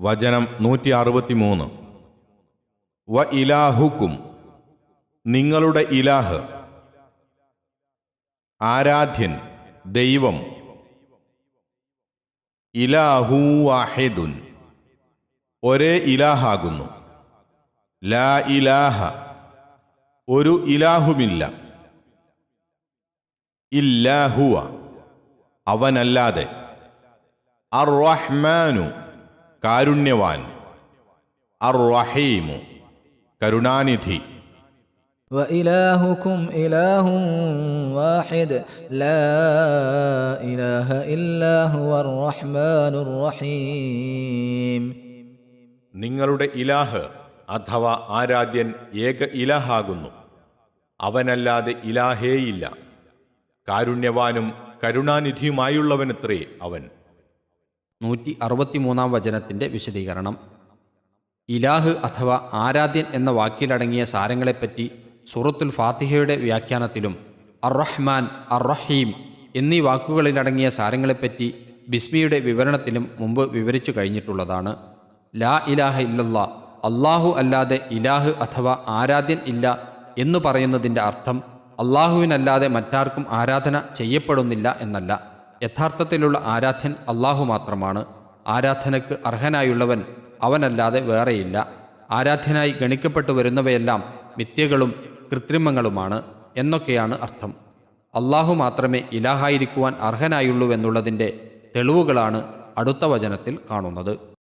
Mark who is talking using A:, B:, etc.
A: വചനം നൂറ്റി അറുപത്തിമൂന്ന് വ ഇലാഹുക്കും നിങ്ങളുടെ ഇലാഹ് ആരാധ്യൻ ദൈവം. ഇലാഹു വാഹിദുൻ ഒരേ ഇലാഹാകുന്നു. ലാ ഇലാഹ ഒരു ഇലാഹുമില്ല. ഇല്ലാഹുവ അവനല്ലാതെ. അർ റഹ്മാനു കാരുണ്യവാൻ അർ റഹീമു കരുണാനിധി
B: وإلهكم إله واحد لا إله إلا هو الرحمن الرحيم
A: നിങ്ങളുടെ ഇലാഹ് അഥവാ ആരാധ്യൻ ഏക ഇലാഹാകുന്നു അവനല്ലാതെ ഇലാഹേയില്ല കാരുണ്യവാനും കരുണാനിധിയുമായുള്ളവനത്രേ അവൻ
C: നൂറ്റി അറുപത്തിമൂന്നാം വചനത്തിന്റെ വിശദീകരണം. ഇലാഹ് അഥവാ ആരാധ്യൻ എന്ന വാക്കിലടങ്ങിയ സാരങ്ങളെപ്പറ്റി സൂറത്തുൽ ഫാത്തിഹയുടെ വ്യാഖ്യാനത്തിലും അർറഹ്മാൻ അർറഹീം എന്നീ വാക്കുകളിലടങ്ങിയ സാരങ്ങളെപ്പറ്റി ബിസ്മിയുടെ വിവരണത്തിലും മുമ്പ് വിവരിച്ചു കഴിഞ്ഞിട്ടുള്ളതാണ്. ലാ ഇലാഹ ഇല്ലല്ല അള്ളാഹു അല്ലാതെ ഇലാഹ് അഥവാ ആരാധ്യൻ ഇല്ല എന്ന് പറയുന്നതിന്റെ അർത്ഥം അള്ളാഹുവിനല്ലാതെ മറ്റാർക്കും ആരാധന ചെയ്യപ്പെടുന്നില്ല എന്നല്ല. യഥാർത്ഥത്തിലുള്ള ആരാധ്യൻ അള്ളാഹു മാത്രമാണ്. ആരാധനയ്ക്ക് അർഹനായുള്ളവൻ അവനല്ലാതെ വേറെയില്ല. ആരാധ്യനായി ഗണിക്കപ്പെട്ടു വരുന്നവയെല്ലാം മിഥ്യകളും കൃത്രിമങ്ങളുമാണ് എന്നൊക്കെയാണ് അർത്ഥം. അള്ളാഹു മാത്രമേ ഇലാഹായിരിക്കുവാൻ അർഹനായുള്ളൂവെന്നുള്ളതിന്റെ തെളിവുകളാണ് അടുത്ത വചനത്തിൽ കാണുന്നത്.